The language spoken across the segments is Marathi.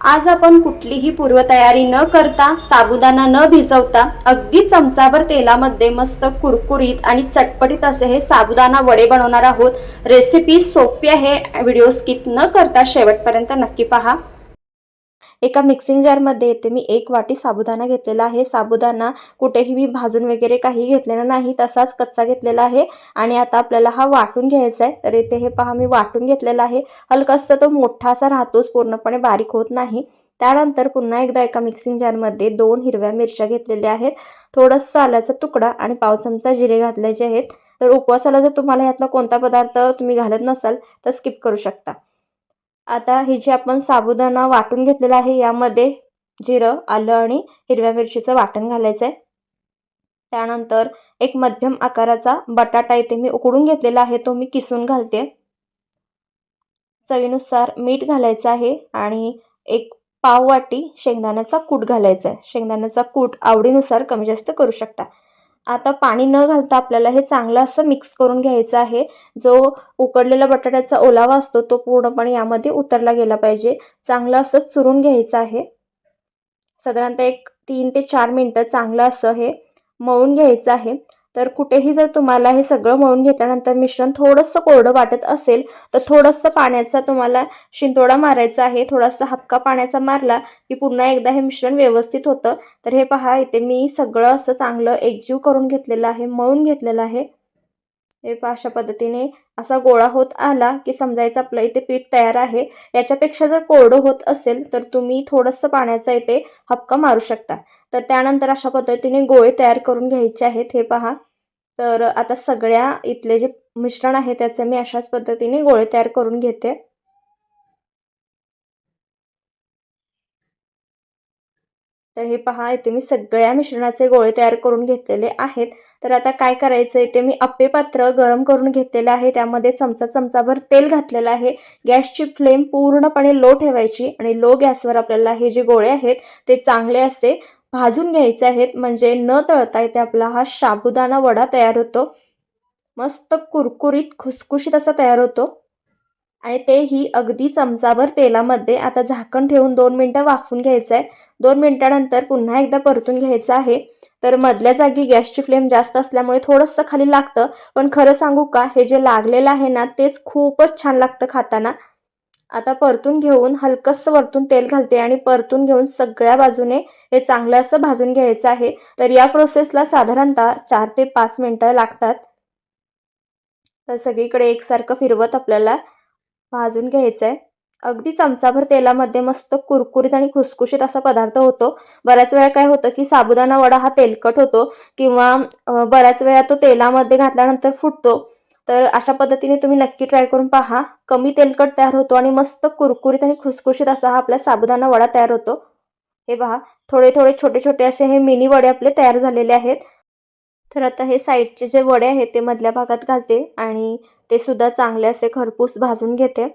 आज आपण कुठलीही पूर्वतयारी न करता साबुदाणा न भिजवता अगदी चमचाभर तेलामध्ये मस्त कुरकुरीत आणि चटपटीत असे हे साबुदाणा वडे बनवणार आहोत. रेसिपी सोपी आहे व्हिडिओ स्किप न करता शेवटपर्यंत नक्की पहा. एका मिक्सिंग जारमध्ये येते. मी एक वाटी साबुदाणा घेतलेला आहे. साबुदाणा कुठेही मी भाजून वगैरे काही घेतलेला नाही. तसाच कच्चा घेतलेला आहे. आणि आता आपल्याला हा वाटून घ्यायचा आहे. तर इथे हे पहा मी वाटून घेतलेला आहे. हलकासा तो मोठा असा राहतोच. पूर्णपणे बारीक होत नाही. त्यानंतर पुन्हा एकदा एका मिक्सिंग जारमध्ये दोन हिरव्या मिरच्या घेतलेल्या आहेत. थोडंसं आल्याचा तुकडा आणि पाव चमचा जिरे घातल्याचे आहेत. तर उपवासाला जर तुम्हाला यातला कोणता पदार्थ तुम्ही घालत नसाल तर स्किप करू शकता. आता ही जी आपण साबुदाणा वाटून घेतलेला आहे यामध्ये जिरं आलं आणि हिरव्या मिरचीचं वाटण घालायचं आहे त्यानंतर एक मध्यम आकाराचा बटाटा इथे मी उकडून घेतलेला आहे तो मी किसून घालते. चवीनुसार मीठ घालायचं आहे आणि एक पाव वाटी शेंगदाण्याचा कूट घालायचा आहे शेंगदाण्याचा कूट आवडीनुसार कमी जास्त करू शकता. आता पाणी न घालता आपल्याला हे चांगलं असं मिक्स करून घ्यायचं आहे. जो उकडलेला बटाट्याचा ओलावा असतो तो पूर्णपणे यामध्ये उतरला गेला पाहिजे. चांगलं असं चुरून घ्यायचं आहे. साधारणतः एक तीन ते चार मिनटं चांगलं असं हे मळून घ्यायचं आहे. तर कुठेही जर तुम्हाला हे सगळं मळून घेतल्यानंतर मिश्रण थोडंसं कोरडं वाटत असेल तर थोडंसं पाण्याचा तुम्हाला शिंतोडा मारायचा आहे. थोडासा हपका पाण्याचा मारला की पुन्हा एकदा हे मिश्रण व्यवस्थित होतं. तर हे पहा इथे मी सगळं असं चांगलं एकजीव करून घेतलेलं आहे मळून घेतलेलं आहे. अशा पद्धतीने असा गोळा होत आला की समजायचं आपलं इथे पीठ तयार आहे. याच्यापेक्षा जर कोरडं होत असेल तर तुम्ही थोडंसं पाण्याचा इथे हपका मारू शकता. तर त्यानंतर अशा पद्धतीने गोळे तयार करून घ्यायचे आहेत. हे पहा. तर आता सगळ्या इथले जे मिश्रण आहे त्याचे मी अशाच पद्धतीने गोळे तयार करून घेते. तर हे पहा इथे मी सगळ्या मिश्रणाचे गोळे तयार करून घेतलेले आहेत. तर आता काय करायचं आहे ते मी अप्पे पात्र गरम करून घेतलेलं आहे. त्यामध्ये चमचा चमचाभर तेल घातलेलं आहे. गॅसची फ्लेम पूर्णपणे लो ठेवायची आणि लो गॅसवर आपल्याला हे जे गोळे आहेत ते चांगले असे भाजून घ्यायचे आहेत. म्हणजे न तळता येते आपला हा साबुदाणा वडा तयार होतो. मस्त कुरकुरीत खुसखुशीत असा तयार होतो. आणि तेही अगदी चमचाभर तेलामध्ये आता झाकण ठेवून दोन मिनटं वाफून घ्यायचं आहे. दोन मिनटानंतर पुन्हा एकदा परतून घ्यायचं आहे. तर मधल्या जागी गॅसची फ्लेम जास्त असल्यामुळे थोडंसं खाली लागतं. पण खरं सांगू का हे जे लागलेलं आहे ना तेच खूपच छान लागतं खाताना. आता परतून घेऊन हलकंसं वरतून तेल घालते आणि परतून घेऊन सगळ्या बाजूने हे चांगलं असं भाजून घ्यायचं आहे. तर या प्रोसेसला साधारणतः चार ते पाच मिनटं लागतात. तर सगळीकडे एकसारखं फिरवत आपल्याला भाजून घ्यायचं आहे अगदी चमचाभर तेलामध्ये मस्त कुरकुरीत आणि खुसखुशीत असा पदार्थ होतो. बऱ्याच वेळा काय होतं की साबुदाणा वडा हा तेलकट होतो किंवा बऱ्याच वेळा तो तेलामध्ये घातल्यानंतर फुटतो. तर अशा पद्धतीने तुम्ही नक्की ट्राय करून पहा. कमी तेलकट तयार होतो आणि मस्त कुरकुरीत आणि खुसखुशीत असा हा आपला साबुदाणा वडा तयार होतो. हे पहा थोडे थोडे छोटे छोटे असे हे मिनी वडे आपले तयार झालेले आहेत. तर आता हे साईडचे जे वडे आहेत ते मधल्या भागात घालते आणि ते सुद्धा चांगले असे खरपूस भाजून घेते.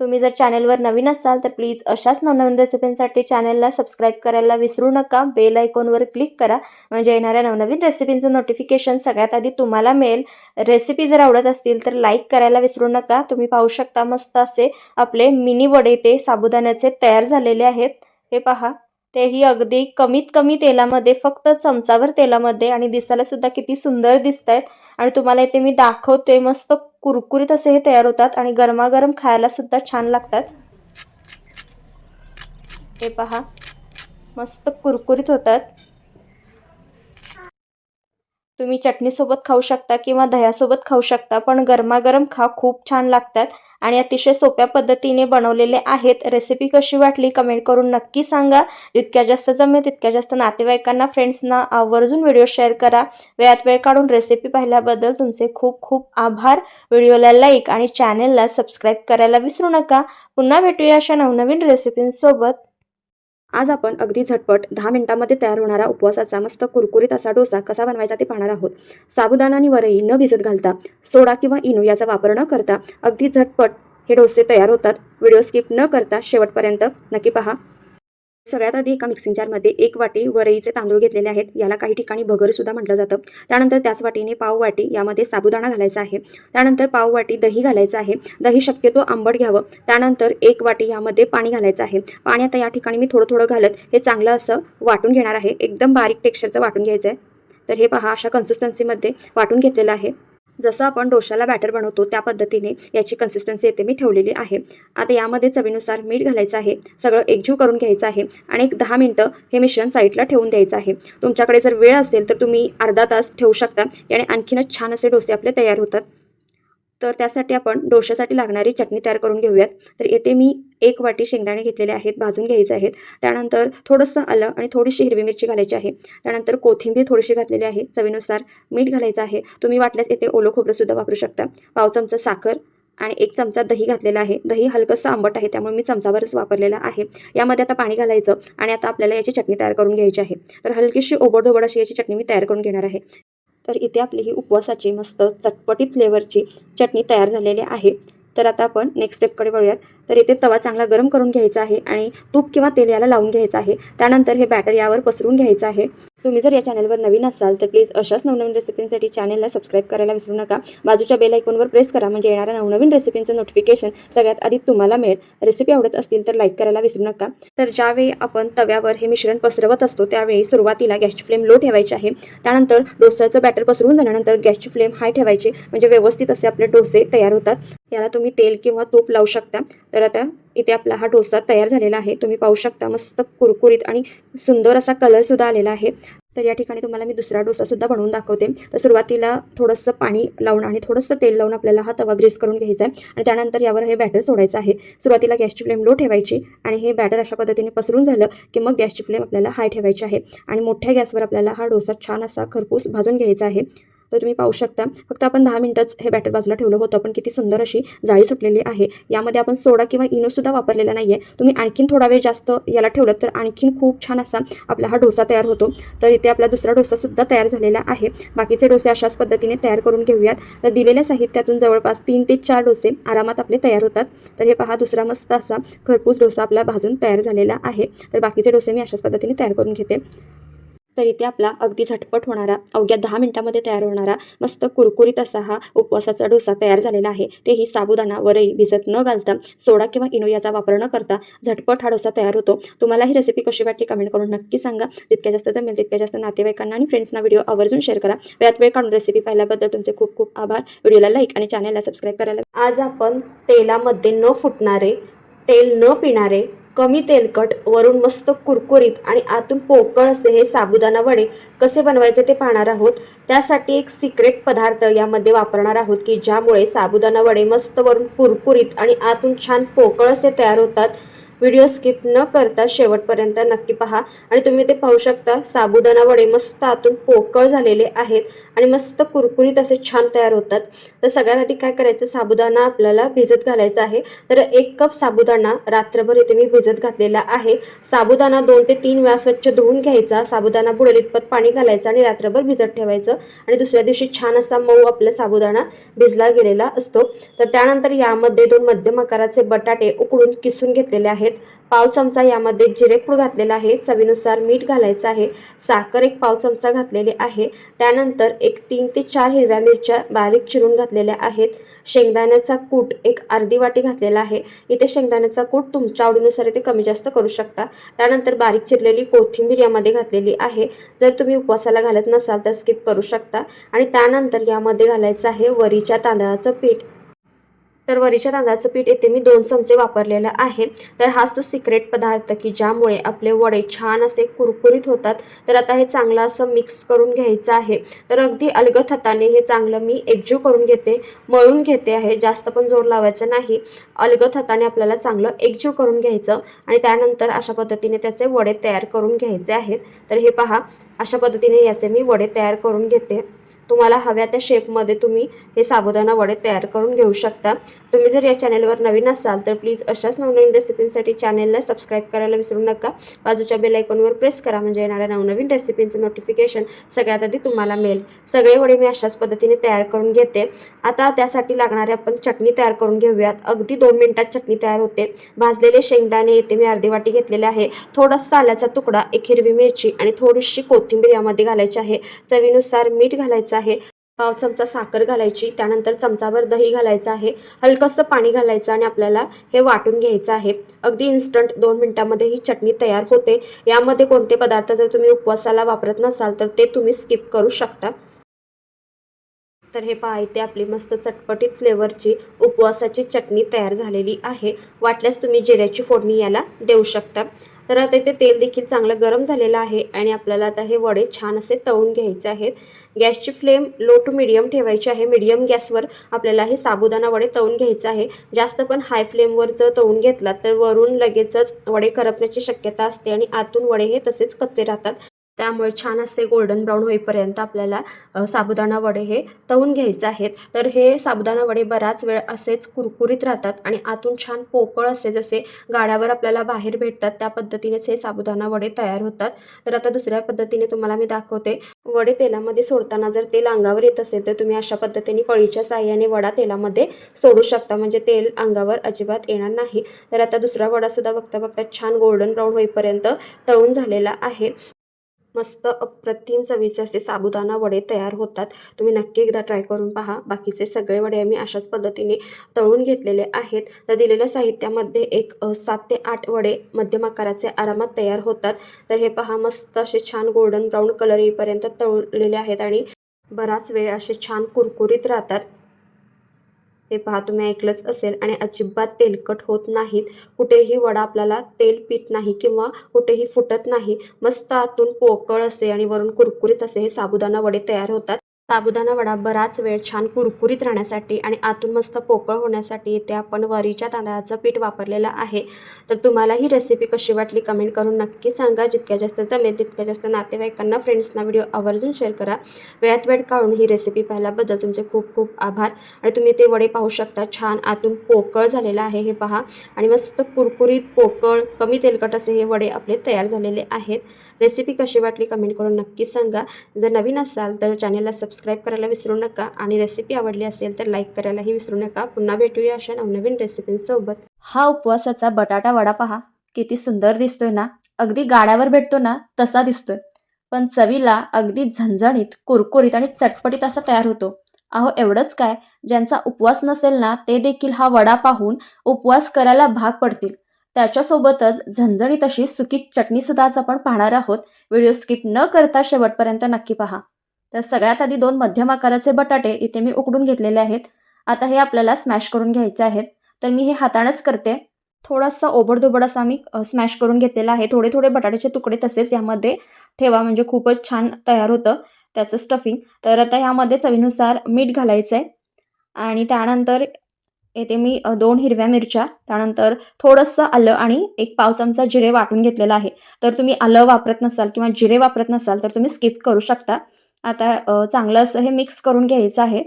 तुम्ही जर चॅनलवर नवीन असाल तर प्लीज अशाच नवनवीन रेसिपींसाठी चॅनलला सबस्क्राईब करायला विसरू नका. बेल आयकॉनवर क्लिक करा. म्हणजे येणाऱ्या नवनवीन रेसिपींचं नोटिफिकेशन सगळ्यात आधी तुम्हाला मिळेल. रेसिपी जर आवडत असतील तर लाईक करायला विसरू नका. तुम्ही पाहू शकता मस्त असे आपले मिनी वडे ते साबुदाण्याचे तयार झालेले आहेत. हे पहा. तेही अगदी कमीत कमी तेलामध्ये फक्त चमचाभर तेलामध्ये आणि दिसायला सुद्धा किती सुंदर दिसत आहेत आणि तुम्हाला इथे मी दाखवते मस्त कुरकुरीत असे हे तयार होतात आणि गरमागरम खायला सुद्धा छान लागतात. हे पहा मस्त कुरकुरीत होतात. तुम्ही चटणीसोबत खाऊ शकता किंवा दह्यासोबत खाऊ शकता पण गरमागरम खा खूप छान लागतात आणि अतिशय सोप्या पद्धतीने बनवलेले आहेत. रेसिपी कशी वाटली कमेंट करून नक्की सांगा. जितक्या जास्त जमेल तितक्या जास्त नातेवाईकांना फ्रेंड्सना आवर्जून व्हिडिओ शेअर करा. वेळात वेळ काढून रेसिपी पाहिल्याबद्दल तुमचे खूप खूप आभार. व्हिडिओला लाईक आणि चॅनेलला सबस्क्राईब करायला विसरू नका. पुन्हा भेटूया अशा नवनवीन रेसिपींसोबत आज आपण अगदी झटपट दहा मिनिटांमध्ये तयार होणारा उपवासाचा मस्त कुरकुरीत असा डोसा कसा बनवायचा ते पाहणार आहोत. साबुदाणा आणि वरई न भिजत घालता सोडा किंवा इनो याचा वापर न करता अगदी झटपट हे डोसे तयार होतात. व्हिडिओ स्किप न करता शेवटपर्यंत नक्की पहा. सगळ्यात आधी एका मिक्सिंग जारमध्ये एक वाटी वरईचे तांदूळ घेतलेले आहेत. याला काही ठिकाणी भगरसुद्धा म्हटलं जातं. त्यानंतर त्याच वाटीने पाव वाटी यामध्ये साबुदाणा घालायचा आहे. त्यानंतर पाव वाटी दही घालायचं आहे. दही शक्यतो आंबट घ्यावं. त्यानंतर एक वाटी यामध्ये पाणी घालायचं आहे. पाणी आता या ठिकाणी मी थोडं थोडं घालत हे चांगलं असं वाटून घेणार आहे. एकदम बारीक टेक्स्चरचं वाटून घ्यायचं आहे तर हे पहा अशा कन्सिस्टन्सीमध्ये वाटून घेतलेलं आहे. जसं आपण डोशाला बॅटर बनवतो त्या पद्धतीने याची कन्सिस्टन्सी येथे मी ठेवलेली आहे. आता यामध्ये चवीनुसार मीठ घालायचं आहे. सगळं एकजीव करून घ्यायचं आहे. आणि एक दहा मिनटं हे मिश्रण साईडला ठेवून द्यायचं आहे. तुमच्याकडे जर वेळ असेल तर तुम्ही अर्धा तास ठेवू शकता. याने आणखीनच छान असे डोसे आपले तयार होतात. तर त्यासाठी आपण डोशासाठी लागणारी चटणी तयार करून घेऊयात. तर येथे मी एक वाटी शेंगदाणे घेतलेले आहेत भाजून घ्यायचे आहेत. त्यानंतर थोडंसं आलं आणि थोडीशी हिरवी मिरची घालायची आहे. त्यानंतर कोथिंबीर थोडीशी घातलेली आहे चवीनुसार मीठ घालायचं आहे. तुम्ही वाटल्यास येथे ओलं खोबरंसुद्धा वापरू शकता. पाव चमचा साखर आणि एक चमचा दही घातलेला आहे. दही हलकंसं आंबट आहे त्यामुळे मी चमचावरच वापरलेला आहे. यामध्ये आता पाणी घालायचं आणि आता आपल्याला याची चटणी तयार करून घ्यायची आहे. तर हलकीशी ओबडधोबड अशी याची चटणी मी तयार करून घेणार आहे. तर इथे आपली ही उपवासाची मस्त चटपटीत फ्लेवरची चटणी तयार झालेली आहे. तर आता आपण नेक्स्ट स्टेपकडे वळूयात. तर येथे तवा चांगला गरम करून घ्यायचा आहे आणि तूप किंवा तेल याला लावून घ्यायचं आहे. त्यानंतर हे बॅटर यावर पसरून घ्यायचं आहे. तुम्ही जर या चॅनलवर नवीन असाल तर प्लीज अशाच नवनवीन रेसिपींसाठी चॅनलला सबस्क्राईब करायला विसरू नका. बाजूच्या बेल आयकॉनवर प्रेस करा म्हणजे येणाऱ्या नवनवीन रेसिपींचं नोटिफिकेशन सगळ्यात आधी तुम्हाला मिळेल. रेसिपी आवडत असतील तर लाईक करायला विसरू नका. तर ज्यावेळी आपण तव्यावर हे मिश्रण पसरवत असतो त्यावेळी सुरुवातीला गॅसची फ्लेम लो ठेवायची आहे. त्यानंतर डोस्याचं बॅटर पसरून झाल्यानंतर गॅसची फ्लेम हाय ठेवायची म्हणजे व्यवस्थित असे आपले डोसे तयार होतात. याला तुम्ही तेल किंवा तूप लावू शकता. तर आता इथे आपला हा डोसा तयार झालेला आहे. तुम्ही पाहू शकता मस्त कुरकुरीत आणि सुंदर असा कलरसुद्धा आलेला आहे. तर या ठिकाणी तुम्हाला मी दुसरा डोसासुद्धा बनवून दाखवते. तर सुरुवातीला थोडंसं पाणी लावून आणि थोडंसं तेल लावून आपल्याला हा तवा ग्रीस करून घ्यायचा आहे. आणि त्यानंतर यावर हे बॅटर सोडायचं आहे. सुरुवातीला गॅसची फ्लेम लो ठेवायची आणि हे बॅटर अशा पद्धतीने पसरून झालं की मग गॅसची फ्लेम आपल्याला हाय ठेवायची आहे. आणि मोठ्या गॅसवर आपल्याला हा डोसा छान असा खरपूस भाजून घ्यायचा आहे. तर तुम्ही पाहू शकता. फक्त आपण दहा मिनटंच हे बॅटर बाजूला ठेवलं होतं पण किती सुंदर अशी जाळी सुटलेली आहे. यामध्ये आपण सोडा किंवा इनोसुद्धा वापरलेला नाही आहे तुम्ही आणखीन थोडा वेळ जास्त याला ठेवलं तर आणखीन खूप छान असा आपला हा डोसा तयार होतो. तर इथे आपला दुसरा डोसासुद्धा तयार झालेला आहे. बाकीचे डोसे अशाच पद्धतीने तयार करून घेऊयात. तर दिलेल्या साहित्यातून जवळपास तीन ते चार डोसे आरामात आपले तयार होतात. तर हे पहा दुसरा मस्त असा खरपूस डोसा आपला भाजून तयार झालेला आहे. तर बाकीचे डोसे मी अशाच पद्धतीने तयार करून घेते. तर इथे आपला अगदी झटपट होणारा अवघ्या दहा मिनिटामध्ये तयार होणारा मस्त कुरकुरीत असा हा उपवासाचा डोसा तयार झालेला आहे. तेही साबुदाणा वरई भिजत न घालता सोडा किंवा इनो याचा वापर न करता झटपट हा डोसा तयार होतो. तुम्हाला ही रेसिपी कशी वाटली कमेंट करून नक्की सांगा. जितक्या जास्त जमेल तितक्या जास्त नातेवाईकांना आणि फ्रेंड्सना व्हिडिओ आवर्जून शेअर करा. वेळात वेळ काढून रेसिपी पाहिल्याबद्दल तुमचे खूप खूप आभार. व्हिडिओला लाईक आणि चॅनलला सबस्क्राईब करायला आज आपण तेलामध्ये न फुटणारे तेल न पिणारे कमी तेलकट वरून मस्त कुरकुरीत आणि आतून पोकळ असे हे साबुदाणा वडे कसे बनवायचे ते पाहणार आहोत. त्यासाठी एक सिक्रेट पदार्थ यामध्ये वापरणार आहोत की ज्यामुळे साबुदाणा वडे मस्त वरून कुरकुरीत आणि आतून छान पोकळ असे तयार होतात. व्हिडिओ स्किप न करता शेवटपर्यंत नक्की पहा. आणि तुम्ही ते पाहू शकता साबुदाणा वडे मस्त आतून पोकळ झालेले आहेत आणि मस्त कुरकुरीत असे छान तयार होतात. तर सगळ्यात आधी काय करायचं? साबुदाणा आपल्याला भिजत घालायचा आहे. तर एक कप साबुदाणा रात्रभर इथे मी भिजत घातलेला आहे. साबुदाणा दोन ते तीन वेळा स्वच्छ धुवून घ्यायचा. साबुदाणा बुडेल इतपत पाणी घालायचं आणि रात्रभर भिजत ठेवायचं. आणि दुसऱ्या दिवशी छान असा मऊ आपला साबुदाणा भिजला गेलेला असतो. तर त्यानंतर यामध्ये दोन मध्यम आकाराचे बटाटे उकडून किसून घेतलेले आहेत. आहेत. पाव चमचा यामध्ये जिरेपूड घातलेला आहे. चवीनुसार मीठ घालायचं आहे. साखर एक पाव चमचा घातलेली आहे. त्यानंतर एक तीन ते चार हिरव्या मिरच्या बारीक चिरून घातलेल्या आहेत. शेंगदाण्याचा कूट एक अर्धी वाटी घातलेला आहे. इथे शेंगदाण्याचा कूट तुमच्या आवडीनुसार इथे कमी जास्त करू शकता. त्यानंतर बारीक चिरलेली कोथिंबीर यामध्ये घातलेली आहे. जर तुम्ही उपवासाला घालत नसाल तर स्किप करू शकता. आणि त्यानंतर यामध्ये घालायचं आहे वरीच्या तांदळाचं पीठ. तर वरीच्या तांदळाचं पीठ येथे मी दोन चमचे वापरलेलं आहे. तर हाच तो सिक्रेट पदार्थ की ज्यामुळे आपले वडे छान असे कुरकुरीत होतात. तर आता हे चांगलं असं मिक्स करून घ्यायचं आहे. तर अगदी अलगद हाताने हे चांगलं मी एकजीव करून घेते मळून घेते आहे. जास्त पण जोर लावायचा नाही. अलगद हाताने आपल्याला चांगलं एकजीव करून घ्यायचं आणि त्यानंतर अशा पद्धतीने त्याचे वडे तयार करून घ्यायचे आहेत. तर हे पहा अशा पद्धतीने याचे मी वडे तयार करून घेते. तुम्हाला हव्या त्या शेपमध्ये तुम्ही हे साबुदाणा वडे तयार करून घेऊ शकता. तुम्ही जर या चॅनलवर नवीन असाल तर प्लीज अशाच नवनवीन रेसिपींसाठी चॅनलला सबस्क्राईब करायला विसरू नका. बाजूच्या बेल आयकॉनवर प्रेस करा म्हणजे येणाऱ्या नवनवीन रेसिपींचं नोटिफिकेशन सगळ्यात आधी तुम्हाला मिळेल. सगळे वडे मी अशाच पद्धतीने तयार करून घेते. आता त्यासाठी लागणारे आपण चटणी तयार करून घेऊयात. अगदी दोन मिनिटात चटणी तयार होते. भाजलेले शेंगदाणे येथे मी अर्धी वाटी घेतलेले आहे. थोडासा आल्याचा तुकडा एक हिरवी मिरची आणि थोडीशी कोथिंबीर यामध्ये घालायची आहे. चवीनुसार मीठ घालायचं आहे. चमचा साखर घालायची त्यानंतर चमचाभर दही घालायचं आहे हलकंसं पाणी घालायचं आणि आपल्याला हे वाटून घ्यायचं आहे. अगदी इन्स्टंट दोन मिनटामध्ये ही चटणी तयार होते. यामध्ये कोणते पदार्थ जर तुम्ही उपवासाला वापरत नसाल तर ते तुम्ही स्किप करू शकता. तर हे पहा इथे आपली मस्त चटपटीत फ्लेवरची उपवासाची चटणी तयार झालेली आहे. वाटल्यास तुम्ही जिऱ्याची फोडणी याला देऊ शकता. तर आता इथे तेल देखील चांगलं गरम झालेलं आहे आणि आपल्याला आता हे वडे छान असे तळून घ्यायचे आहेत. गॅसची फ्लेम लो टू मिडियम ठेवायची आहे. मिडियम गॅसवर आपल्याला हे साबुदाणा वडे तळून घ्यायचं आहे. जास्त पण हाय फ्लेमवर जर तळून घेतला तर वरून लगेचच वडे करपण्याची शक्यता असते आणि आतून वडे हे तसेच कच्चे राहतात. त्यामुळे छान असे गोल्डन ब्राऊन होईपर्यंत आपल्याला साबुदाणा वडे हे तळून घ्यायचे आहेत. तर हे साबुदाणा वडे बराच वेळ असेच कुरकुरीत राहतात आणि आतून छान पोकळ असे जसे गाड्यावर आपल्याला बाहेर भेटतात त्या पद्धतीनेच हे साबुदाणा वडे तयार होतात. तर आता दुसऱ्या पद्धतीने तुम्हाला मी दाखवते. वडे तेलामध्ये सोडताना जर तेल अंगावर येत असेल तर तुम्ही अशा पद्धतीने पळीच्या साह्याने वडा तेलामध्ये सोडू शकता. म्हणजे तेल अंगावर अजिबात येणार नाही. तर आता दुसरा वडासुद्धा बघता बघता छान गोल्डन ब्राऊन होईपर्यंत तळून झालेला आहे. मस्त अप्रतिम चवीचे असे साबुदाणा वडे तयार होतात. तुम्ही नक्की एकदा ट्राय करून पहा. बाकीचे सगळे वडे मी अशाच पद्धतीने तळून घेतलेले आहेत. तर दिलेल्या साहित्यामध्ये एक सात ते आठ वडे मध्यम आकाराचे आरामात तयार होतात. तर हे पहा मस्त असे छान गोल्डन ब्राऊन कलर येईपर्यंत तळलेले आहेत आणि बराच वेळ असे छान कुरकुरीत राहतात. हे पहा तुम्ही ऐकलंच असेल आणि अजिबात तेलकट होत नाहीत. कुठेही वडा आपल्याला तेल पित नाही किंवा कुठेही फुटत नाही. मस्त आतून पोकळ असे आणि वरून कुरकुरीत असे हे साबुदाणा वडे तयार होतात. साबुदाणा वडा बराच वेळ छान कुरकुरीत राहण्यासाठी आणि आतून मस्त पोकळ होण्यासाठी इथे आपण वरीच्या तांदळाचं पीठ वापरलेलं आहे. तर तुम्हाला ही रेसिपी कशी वाटली कमेंट करून नक्की सांगा. जितक्या जास्त जमेल तितक्या जास्त नातेवाईकांना फ्रेंड्सना व्हिडिओ आवर्जून शेअर करा. वेळात वेळ काढून ही रेसिपी पाहिल्याबद्दल तुमचे खूप खूप आभार. आणि तुम्ही ते वडे पाहू शकता. छान आतून पोकळ झालेलं आहे हे पहा. आणि मस्त कुरकुरीत पोकळ कमी तेलकट असे हे वडे आपले तयार झालेले आहेत. रेसिपी कशी वाटली कमेंट करून नक्की सांगा. जर नवीन असाल तर चॅनलला सबस्क्राईब करायला विसरू नका. आणि रेसिपी आवडली असेल तर लाईक करायलाही विसरू नका. पुन्हा भेटूया अशा नवनवीन रेसिपींसोबत हा उपवासाचा बटाटा वडा पहा. किती सुंदर दिसतोय ना? अगदी गाड्यावर भेटतो ना तसा दिसतोय. पण चवीला अगदी झणझणीत कुरकुरीत आणि चटपटीत असा तयार होतो. अहो एवढंच काय? ज्यांचा उपवास नसेल ना ते देखील हा वडा पाहून उपवास करायला भाग पडतील. त्याच्यासोबतच झणझणीत अशी सुकी चटणीसुद्धा आज आपण पाहणार आहोत. व्हिडिओ स्किप न करता शेवटपर्यंत नक्की पहा. तर सगळ्यात आधी दोन मध्यम आकाराचे बटाटे इथे मी उकडून घेतलेले आहेत. आता हे आपल्याला स्मॅश करून घ्यायचे आहेत. तर मी हे हातानेच करते. थोडासा ओबडधोबड असा मी स्मॅश करून घेतलेला आहे. थोडे थोडे बटाट्याचे तुकडे तसेच यामध्ये ठेवा म्हणजे खूपच छान तयार होतं त्याचं स्टफिंग तर आता ह्यामध्ये चवीनुसार मीठ घालायचं आहे आणि त्यानंतर येथे मी दोन हिरव्या मिरच्या. त्यानंतर थोडंसं आलं आणि एक पाव चमचा जिरे वाटून घेतलेला आहे. तर तुम्ही आलं वापरत नसाल किंवा जिरे वापरत नसाल तर तुम्ही स्किप करू शकता. आता चांगलं असं हे मिक्स करून घ्यायचं आहे.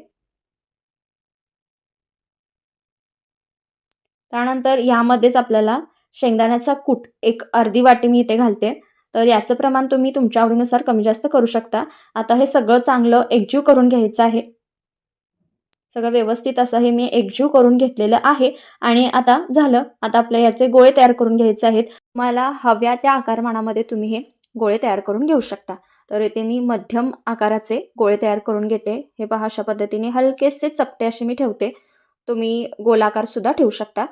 त्यानंतर यामध्येच आपल्याला शेंगदाण्याचा कूट एक अर्धी वाटी मी इथे घालते. तर याचं प्रमाण तुम्ही तुमच्या आवडीनुसार कमी जास्त करू शकता. आता हे सगळं चांगलं एकजीव करून घ्यायचं आहे. सगळं व्यवस्थित असं हे मी एकजीव करून घेतलेलं आहे. आणि आता झालं. आता आपल्या याचे गोळे तयार करून घ्यायचे आहेत. मला हव्या त्या आकारमानामध्ये तुम्ही हे गोळे तयार करून घेऊ शकता. तर इथे मी मध्यम आकाराचे गोळे तयार करून घेते. हे पहा अशा पद्धतीने हलकेसे चपटे असे मी ठेवते. तुम्ही गोलाकारसुद्धा ठेवू शकता.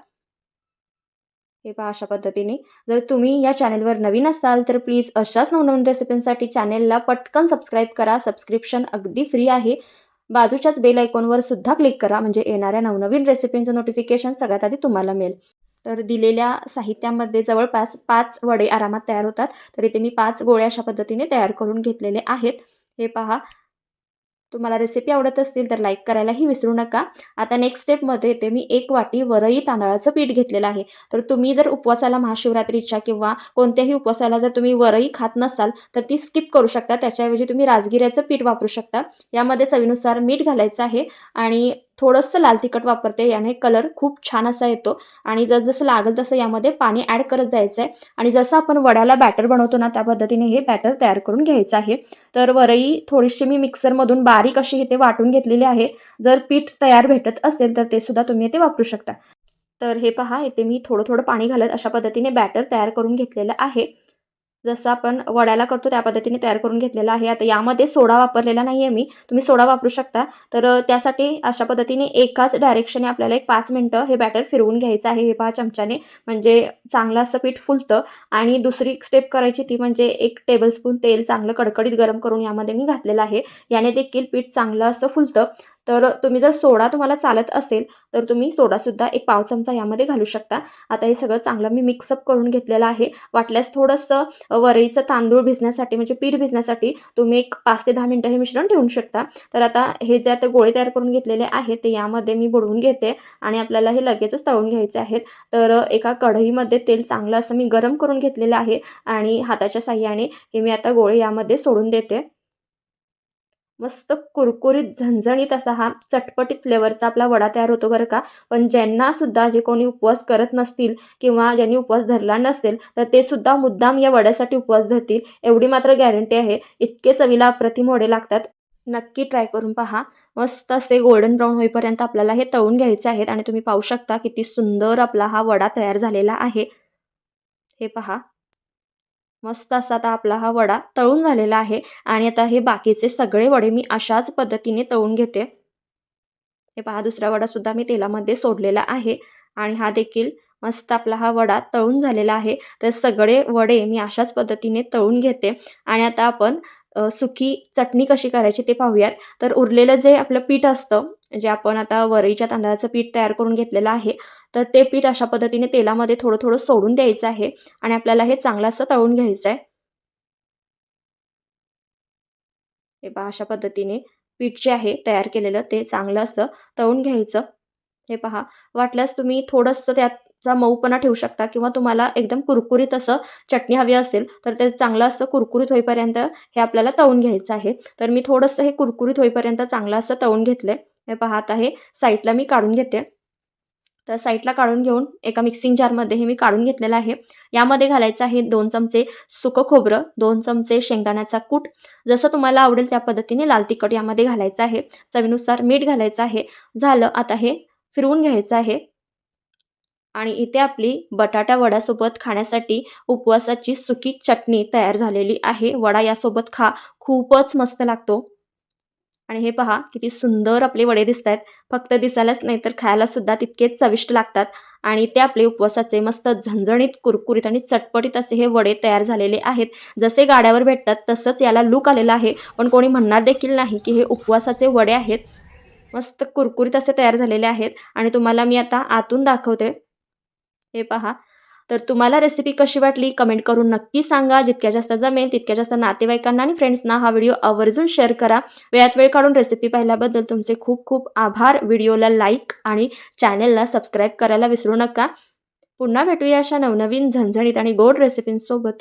हे पहा अशा पद्धतीने. जर तुम्ही या चॅनेलवर नवीन असाल तर प्लीज अशाच नवनवीन रेसिपींसाठी चॅनेलला पटकन सबस्क्राईब करा. सबस्क्रिप्शन अगदी फ्री आहे. बाजूच्याच बेल आयकॉनवर सुद्धा क्लिक करा म्हणजे येणाऱ्या नवनवीन रेसिपींचं नोटिफिकेशन सगळ्यात आधी तुम्हाला मिळेल. तर दिलेल्या साहित्यामध्ये जवळपास पाच वडे आरामात तयार होतात. तर इथे मी पाच गोळे अशा पद्धतीने तयार करून घेतलेले आहेत. हे पहा. तुम्हाला रेसिपी आवडत असतील तर लाईक करायलाही विसरू नका. आता नेक्स्ट स्टेपमध्ये ते मी एक वाटी वरई तांदळाचं पीठ घेतलेलं आहे. तर तुम्ही जर उपवासाला महाशिवरात्रीच्या किंवा कोणत्याही उपवासाला जर तुम्ही वरई खात नसाल तर ती स्किप करू शकता. त्याच्याऐवजी तुम्ही राजगिऱ्याचं पीठ वापरू शकता. यामध्ये चवीनुसार मीठ घालायचं आहे. आणि थोडंसं लाल तिखट वापरते याने कलर खूप छान असा येतो. आणि जसजसं लागेल तसं यामध्ये पाणी ॲड करत जायचं आहे आणि जसं आपण वड्याला बॅटर बनवतो ना त्या पद्धतीने हे बॅटर तयार करून घ्यायचं आहे. तर वरई थोडीशी मी मिक्सरमधून बारीक अशी इथे वाटून घेतलेली आहे. जर पीठ तयार भेटत असेल तर ते सुद्धा तुम्ही इथे वापरू शकता. तर हे पहा इथे मी थोडं थोडं पाणी घालत अशा पद्धतीने बॅटर तयार करून घेतलेलं आहे. जसं आपण वड्याला करतो त्या पद्धतीने तयार करून घेतलेला आहे. आता यामध्ये सोडा वापरलेला नाही आहे मी. तुम्ही सोडा वापरू शकता. तर त्यासाठी अशा पद्धतीने एकाच डायरेक्शने आपल्याला एक पाच मिनटं हे बॅटर फिरवून घ्यायचं आहे. हे पहा चमच्याने. म्हणजे चांगलं असं पीठ फुलतं. आणि दुसरी स्टेप करायची ती म्हणजे एक टेबलस्पून तेल चांगलं कडकडीत गरम करून यामध्ये मी घातलेलं आहे. याने देखील पीठ चांगलं असं फुलतं. तर तुम्ही जर सोडा तुम्हाला चालत असेल तर तुम्ही सोडासुद्धा एक पाव चमचा यामध्ये घालू शकता. आता हे सगळं चांगलं मी मिक्सअप करून घेतलेलं आहे. वाटल्यास थोडंसं वरईचं तांदूळ भिजण्यासाठी म्हणजे पीठ भिजण्यासाठी तुम्ही एक पाच ते दहा मिनटं हे मिश्रण ठेवू शकता. तर आता हे जे आता गोळे तयार करून घेतलेले आहेत ते यामध्ये मी बुडवून घेते आणि आपल्याला हे लगेचच तळून घ्यायचे आहेत. तर एका कढईमध्ये तेल चांगलं असं मी गरम करून घेतलेलं आहे आणि हाताच्या साह्याने हे मी आता गोळे यामध्ये सोडून देते. मस्त कुरकुरीत झणझणीत असा हा चटपटीत फ्लेवरचा आपला वडा तयार होतो बरं का. पण ज्यांना सुद्धा जे कोणी उपवास करत नसतील किंवा ज्यांनी उपवास धरला नसेल तर ते सुद्धा मुद्दाम या वड्यासाठी उपवास धरतील. एवढी मात्र गॅरंटी आहे. इतके चवीला अप्रतिम वडे लागतात. नक्की ट्राय करून पहा. मस्त असे गोल्डन ब्राऊन होईपर्यंत आपल्याला हे तळून घ्यायचे आहेत आणि तुम्ही पाहू शकता किती सुंदर आपला हा वडा तयार झालेला आहे. हे पहा. मस्त असा आता आपला हा वडा तळून झालेला आहे. आणि आता हे बाकीचे सगळे वडे मी अशाच पद्धतीने तळून घेते. हे पहा दुसरा वडासुद्धा मी तेलामध्ये सोडलेला आहे. आणि हा देखील मस्त आपला हा वडा तळून झालेला आहे. तर सगळे वडे मी अशाच पद्धतीने तळून घेते. आणि आता आपण सुकी चटणी कशी करायची ते पाहूयात. तर उरलेलं जे आपलं पीठ असतं जे आपण आता वरईच्या तांदळाचं पीठ तयार करून घेतलेलं आहे तर ते पीठ अशा पद्धतीने तेलामध्ये थोडं थोडं सोडून द्यायचं आहे आणि आपल्याला हे चांगलं असं तळून घ्यायचं आहे हे पहा अशा पद्धतीने पीठ जे आहे तयार केलेलं ते चांगलं असं तळून घ्यायचं. हे पहा वाटल्यास तुम्ही थोडंसं त्याचा मऊपणा ठेवू शकता किंवा तुम्हाला एकदम कुरकुरीत असं चटणी हवी असेल तर ते चांगलं असं कुरकुरीत होईपर्यंत हे आपल्याला तळून घ्यायचं आहे. तर मी थोडंसं हे कुरकुरीत होईपर्यंत चांगलं असं तळून घेतलं आहे हे पाहत आहे साईटला साईडला मी काढून घेते. तर साईडला काढून घेऊन एका मिक्सिंग जारमध्ये हे मी काढून घेतलेलं आहे. यामध्ये घालायचं आहे दोन चमचे सुकं खोबरं दोन चमचे शेंगदाण्याचा कूट. जसं तुम्हाला आवडेल त्या पद्धतीने लाल तिखट यामध्ये घालायचं आहे. चवीनुसार मीठ घालायचं आहे. झालं आता हे फिरवून घ्यायचं आहे. आणि इथे आपली बटाटा वड्यासोबत खाण्यासाठी उपवासाची सुकी चटणी तयार झालेली आहे. वडा यासोबत खा. खूपच मस्त लागतो. आणि हे पहा किती सुंदर आपले वडे दिसत आहेत फक्त दिसायलाच नाही तर खायला सुद्धा तितकेच चविष्ट लागतात. आणि ते आपले उपवासाचे मस्त झणझणीत कुरकुरीत आणि चटपटीत असे हे वडे तयार झालेले आहेत. जसे गाड्यावर भेटतात तसंच याला लूक आलेला आहे. पण कोणी म्हणणार देखील नाही की हे उपवासाचे वडे आहेत. मस्त कुरकुरीत असे तयार झालेले आहेत. आणि तुम्हाला मी आता आतून दाखवते. हे पहा तर तुम्हाला रेसिपी कशी वाटली कमेंट करून नक्की सांगा. जितक्या जास्त जमेल तितक्या जास्त नातेवाईकांना आणि फ्रेंड्सना हा व्हिडिओ आवर्जून शेअर करा. वेळात वेळ काढून रेसिपी पाहिल्याबद्दल तुमचे खूप खूप आभार. व्हिडिओला लाईक आणि चॅनेलला सबस्क्राईब करायला विसरू नका. पुन्हा भेटूया अशा नवनवीन झणझणीत आणि गोड रेसिपींसोबत